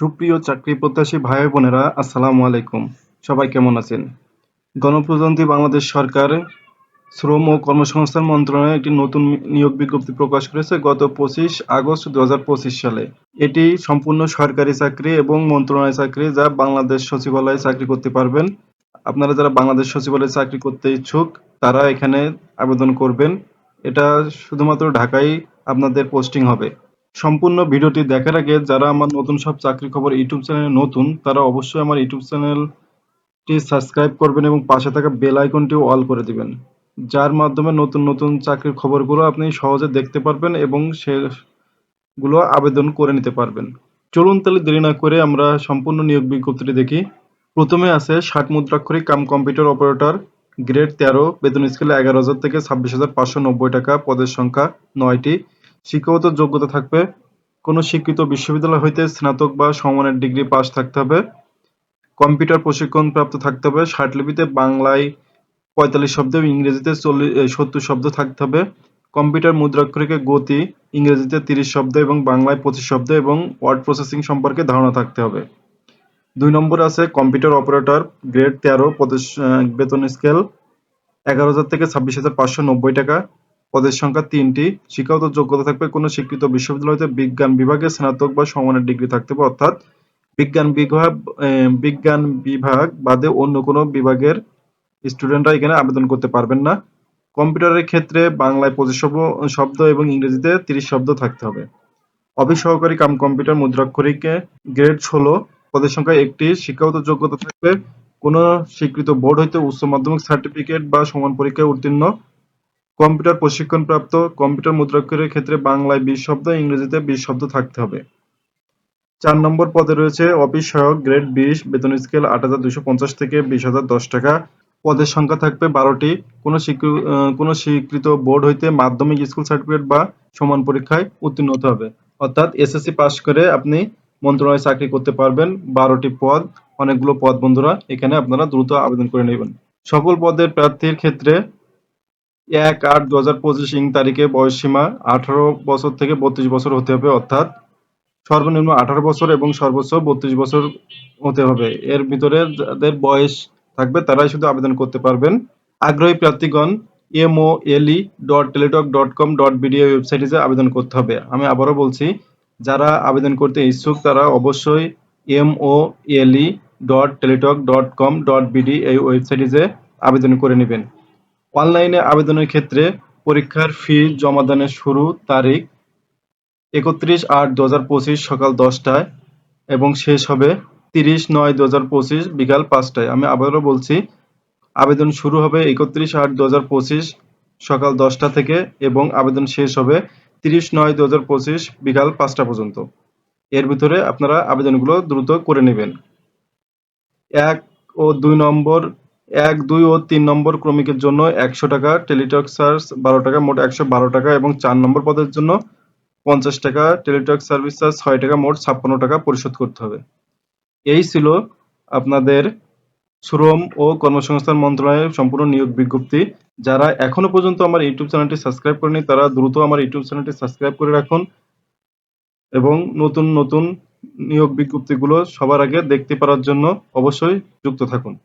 সুপ্রিয় চাকরি প্রত্যাশী ভাই বোনেরা, আসসালামু আলাইকুম। সবাই কেমন আছেন? গণপ্রজাতন্ত্রী বাংলাদেশ সরকার শ্রম ও কর্মসংস্থান মন্ত্রণালয় একটি নতুন নিয়োগ বিজ্ঞপ্তি প্রকাশ করেছে গত পঁচিশ আগস্ট দুহাজার পঁচিশ সালে। এটি সম্পূর্ণ সরকারি চাকরি এবং মন্ত্রণালয় চাকরি যা বাংলাদেশ সচিবালয়ে চাকরি করতে পারবেন। আপনারা যারা বাংলাদেশ সচিবালয়ে চাকরি করতে ইচ্ছুক, তারা এখানে আবেদন করবেন। এটা শুধুমাত্র ঢাকায় আপনাদের পোস্টিং হবে। সম্পূর্ণ ভিডিওটি দেখার আগে যারা আমার নতুন সব চাকরি খবর ইউটিউব চ্যানেলে নতুন, তারা অবশ্যই আমার ইউটিউব চ্যানেলটি সাবস্ক্রাইব করবেন এবং পাশে থাকা বেল আইকনটিও অল করে দিবেন, যার মাধ্যমে নতুন নতুন চাকরির খবরগুলো আপনি সহজে দেখতে পারবেন এবং সেগুলো আবেদন করে নিতে পারবেন। চলুন তাহলে দেরি না করে আমরা সম্পূর্ণ নিয়োগ বিজ্ঞপ্তিটি দেখি। প্রথমে আছে ষাট মুদ্রাক্ষরিক কাম কম্পিউটার অপারেটর, গ্রেড তেরো, বেতন স্কেলে এগারো হাজার থেকে ছাব্বিশ হাজার পাঁচশো নব্বই টাকা, পদের সংখ্যা নয়টি। শিক্ষাগত যোগ্যতা থাকবে। কোনো স্বীকৃত বিশ্ববিদ্যালয় হইতে স্নাতক বা সমমানের ডিগ্রি পাস থাকতে হবে। কম্পিউটার প্রশিক্ষণ প্রাপ্ত থাকতে হবে। ষাটলিপিতে বাংলায় পঁয়তাল্লিশ শব্দ এবং ইংরেজিতে চল্লিশ সত্তর শব্দ থাকতে হবে। কম্পিউটার মুদ্রাক্ষরিকে গতি, ইংরেজিতে তিরিশ শব্দ এবং বাংলায় পঁচিশ শব্দ এবং ওয়ার্ড প্রসেসিং সম্পর্কে ধারণা থাকতে হবে। দুই নম্বর আছে কম্পিউটার অপারেটর, গ্রেড তেরো বেতন স্কেল, এগারো হাজার থেকে ছাব্বিশ হাজার পাঁচশো নব্বই টাকা। পদের সংখ্যা তিনটি। শিক্ষাগত যোগ্যতা থাকবে কোনো স্বীকৃত বিশ্ববিদ্যালয় হতে বিজ্ঞান বিভাগে স্নাতক বা সমানের ডিগ্রি থাকতে হবে অর্থাৎ বিজ্ঞান বিভাগ বিজ্ঞান বিভাগ বাদে অন্য কোনো বিভাগের স্টুডেন্টরা এখানে আবেদন করতে পারবেন না। কম্পিউটারের ক্ষেত্রে বাংলায় পঁচিশ শব্দ এবং ইংরেজিতে তিরিশ শব্দ থাকতে হবে। অফিস সহকারী কাম কম্পিউটার মুদ্রাক্ষরিকে গ্রেড ষোলো, পদের সংখ্যা একটি। শিক্ষাগত যোগ্যতা থাকবে কোনো স্বীকৃত বোর্ড হইতে উচ্চ মাধ্যমিক সার্টিফিকেট বা সমান পরীক্ষায় উত্তীর্ণ কম্পিউটার প্রশিক্ষণপ্রাপ্ত কম্পিউটার মুদ্রাক্ষরের ক্ষেত্রে বাংলায় বিশ শব্দ, ইংরেজিতে বিশ শব্দ থাকতে হবে। চার নম্বর পদে রয়েছে অফিস সহায়ক গ্রেড বিশ, বেতন স্কেল আট হাজার দুশো পঞ্চাশ থেকে বিশ হাজার দশ টাকা। পদের সংখ্যা থাকবে বারোটি। কোনো কোনো স্বীকৃত বোর্ড হইতে মাধ্যমিক স্কুল সার্টিফিকেট বা সমান পরীক্ষায় উত্তীর্ণ হতে হবে। অর্থাৎ এসএসসি পাস করে আপনি মন্ত্রণালয়ে চাকরি করতে পারবেন। বারোটি পদ, অনেকগুলো পদ বন্ধুরা, এখানে আপনারা দ্রুত আবেদন করে নেবেন। সকল পদের প্রার্থীর ক্ষেত্রে এক আট দু হাজার পঁচিশ ইং তারিখে বয়সসীমা আঠারো বছর থেকে বত্রিশ বছর হতে হবে, অর্থাৎ সর্বনিম্ন আঠারো বছর এবং সর্বোচ্চ বত্রিশ বছর হতে হবে। এর ভিতরে যাদের বয়স থাকবে তারাই শুধু আবেদন করতে পারবেন। আগ্রহী প্রার্থীগণ MO LE dot Teletalk dot com dot BD ওয়েবসাইটে যে আবেদন করতে হবে। আমি আবারও বলছি, যারা আবেদন করতে ইচ্ছুক তারা অবশ্যই MO LE dot Teletalk dot com dot BD এই ওয়েবসাইটে যে আবেদন করে নেবেন। অনলাইনে আবেদনের ক্ষেত্রে পরীক্ষার ফি জমা জমাদানের শুরু তারিখ একত্রিশ আট দু হাজার পঁচিশ সকাল দশটায় এবং শেষ হবে তিরিশ নয় দু হাজার পঁচিশ বিকাল পাঁচটায়। আমি আবারও বলছি, আবেদন শুরু হবে একত্রিশ আট দু হাজার পঁচিশ সকাল দশটা থেকে এবং আবেদন শেষ হবে তিরিশ নয় দু হাজার পঁচিশ বিকাল পাঁচটা পর্যন্ত। এর ভিতরে আপনারা আবেদনগুলো দ্রুত করে নেবেন। এক ও দুই নম্বর এক, দুই ও তিন নম্বর ক্রমিকের জন্য একশো টাকা, টেলিটক চার্জ বারো টাকা, মোট একশো বারো টাকা এবং চার নম্বর পদের জন্য পঞ্চাশ টাকা, টেলিটক সার্ভিস চার্জ ছয় টাকা, মোট ছাপ্পান্ন টাকা পরিশোধ করতে হবে। এই ছিল আপনাদের শ্রম ও কর্মসংস্থান মন্ত্রণালয়ের সম্পূর্ণ নিয়োগ বিজ্ঞপ্তি। যারা এখনও পর্যন্ত আমার ইউটিউব চ্যানেলটি সাবস্ক্রাইব করেনি তারা দ্রুত আমার ইউটিউব চ্যানেলটি সাবস্ক্রাইব করে রাখুন এবং নতুন নতুন নিয়োগ বিজ্ঞপ্তিগুলো সবার আগে দেখতে পারার জন্য অবশ্যই যুক্ত থাকুন।